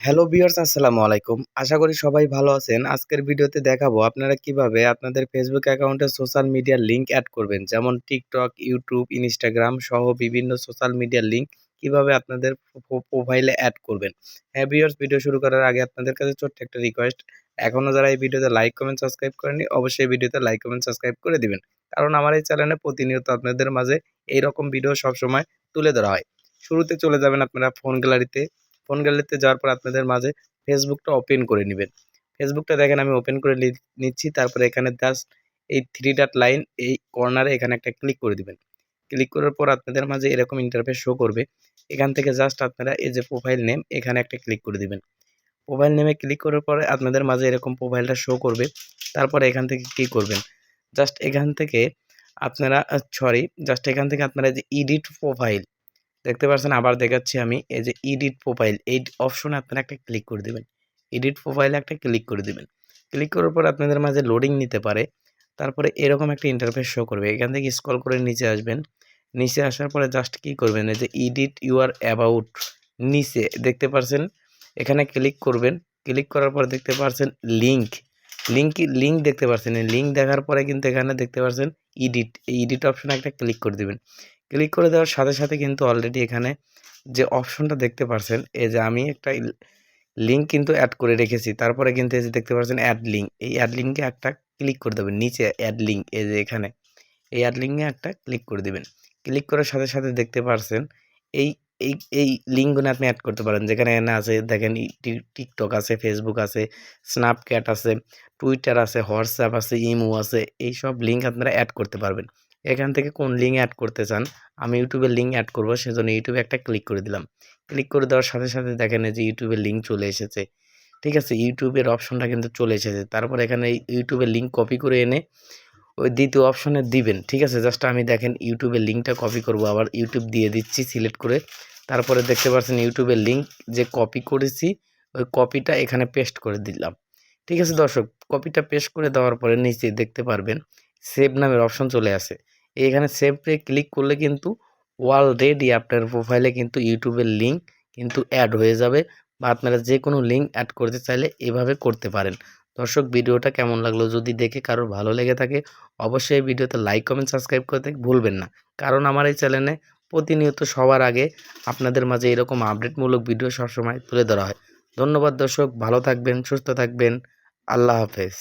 Hello viewers, আসসালামু আলাইকুম। আশা করি সবাই ভালো আছেন। আজকের ভিডিওতে দেখাবো আপনারা কীভাবে আপনাদের ফেসবুক অ্যাকাউন্টে সোশ্যাল মিডিয়ার লিংক অ্যাড করবেন। যেমন টিকটক ইউটিউব ইনস্টাগ্রাম সহ বিভিন্ন সোশ্যাল মিডিয়ার লিংক কীভাবে আপনাদের প্রোফাইলে অ্যাড করবেন। হ্যাঁ ভিউয়ার্স ভিডিও শুরু করার আগে আপনাদের কাছে ছোট্ট একটা রিকোয়েস্ট এখনও যারা এই ভিডিওতে লাইক কমেন্ট সাবস্ক্রাইব করেনি অবশ্যই ভিডিওতে লাইক কমেন্ট সাবস্ক্রাইব করে দিবেন। কারণ আমার এই চ্যানেলে প্রতিনিয়ত আপনাদের মাঝে এই রকম ভিডিও সবসময় তুলে ধরা হয়। শুরুতে চলে যাবেন আপনারা ফোন গ্যালারিতে ফোন গ্যালারিতে যাওয়ার পর আপনাদের মাঝে ফেসবুকটা ওপেন করে নেবেন। ফেসবুকটা দেখেন, আমি ওপেন করে নিচ্ছি, তারপরে এখানে জাস্ট এই থ্রি ডাট লাইন এই কর্নারে এখানে একটা ক্লিক করে দিবেন। ক্লিক করার পর আপনাদের মাঝে এরকম ইন্টারফেস শো করবে। এখান থেকে জাস্ট আপনারা এই যে প্রোফাইল নেম এখানে একটা ক্লিক করে দিবেন। প্রোফাইল নেমে ক্লিক করার পরে আপনাদের মাঝে এরকম প্রোফাইলটা শো করবে। তারপরে এখান থেকে কী করবেন? জাস্ট এখান থেকে আপনারা সরি জাস্ট এখান থেকে আপনারা যে ইডিট প্রোফাইল দেখতে পাচ্ছেন আবার দেখাচ্ছি আমি। এই যে এডিট প্রোফাইল এই অপশনে আপনারা একটা ক্লিক করে দেবেন। এডিট প্রোফাইলে একটা ক্লিক করে দেবেন। ক্লিক করার পর আপনাদের মাঝে লোডিং নিতে পারে। তারপরে এরকম একটা ইন্টারফেস শো করবে। এখান থেকে স্ক্রল করে নিচে আসবেন। নিচে আসার পরে জাস্ট কি করবেন? এই যে এডিট ইউর অ্যাবাউট নিচে দেখতে পাচ্ছেন এখানে ক্লিক করবেন। ক্লিক করার পর দেখতে পাচ্ছেন লিঙ্ক লিঙ্ক লিঙ্ক দেখতে পাচ্ছেন লিঙ্ক দেখার পরে কিন্তু এখানে দেখতে পাচ্ছেন ইডিট এই ইডিট অপশনে একটা ক্লিক করে দেবেন। ক্লিক করে দেওয়ার সাথে সাথে কিন্তু অলরেডি এখানে যে অপশনটা দেখতে পাচ্ছেন এই যে আমি একটা লিঙ্ক কিন্তু অ্যাড করে রেখেছি। তারপরে কিন্তু এই যে দেখতে পাচ্ছেন অ্যাড লিঙ্ক এই অ্যাড লিঙ্কে একটা ক্লিক করে দেবেন, নিচে অ্যাড লিঙ্ক এই যে এখানে, এই অ্যাড লিঙ্কে একটা ক্লিক করে দেবেন। ক্লিক করার সাথে সাথে দেখতে পাচ্ছেন এই এই এই লিঙ্কগুলো আপনি অ্যাড করতে পারেন। যেখানে এনে আছে, দেখেন টিকটক আছে ফেসবুক আছে স্ন্যাপচ্যাট আছে টুইটার আছে হোয়াটসঅ্যাপ আছে ইমো আছে এই সব লিঙ্ক আপনারা অ্যাড করতে পারবেন। এখান থেকে কোন লিঙ্ক অ্যাড করতে চান, আমি ইউটিউবের লিঙ্ক অ্যাড করব, সেজন্য ইউটিউবে একটা ক্লিক করে দিলাম। ক্লিক করে দেওয়ার সাথে সাথে দেখেন যে ইউটিউবের লিঙ্ক চলে এসেছে। ঠিক আছে? ইউটিউবের অপশনটা কিন্তু চলে এসেছে। তারপর এখানে ইউটিউবের লিঙ্ক কপি করে এনে ওই দ্বিতীয় অপশনে দিবেন। ঠিক আছে? জাস্ট আমি দেখেন ইউটিউবের লিঙ্কটা কপি করব, আবার ইউটিউব দিয়ে দিচ্ছি সিলেক্ট করে। তারপরে দেখতে পাচ্ছেন ইউটিউবের লিঙ্ক যে কপি করেছি, ওই কপিটা এখানে পেস্ট করে দিলাম। ঠিক আছে দর্শক? কপিটা পেস্ট করে দেওয়ার পরে নিচে দেখতে পারবেন সেভ নামের অপশন চলে আসে। এখানে সেভে ক্লিক করলে কিন্তু অলরেডি আপনার প্রোফাইলে কিন্তু ইউটিউবের লিঙ্ক কিন্তু অ্যাড হয়ে যাবে বা আপনারা যে কোনো লিঙ্ক অ্যাড করতে চাইলে এভাবে করতে পারেন। দর্শক, ভিডিওটা কেমন লাগল যদি দেখে কারোর ভালো লেগে থাকে, অবশ্যই ভিডিওতে লাইক কমেন্ট সাবস্ক্রাইব করতে ভুলবেন না। কারণ আমার এই চ্যানেলে প্রতিনিয়ত সবার আগে আপনাদের মাঝে এরকম আপডেটমূলক ভিডিও সবসময় তুলে ধরা হয়। ধন্যবাদ দর্শক, ভালো থাকবেন, সুস্থ থাকবেন, আল্লাহ হাফেজ।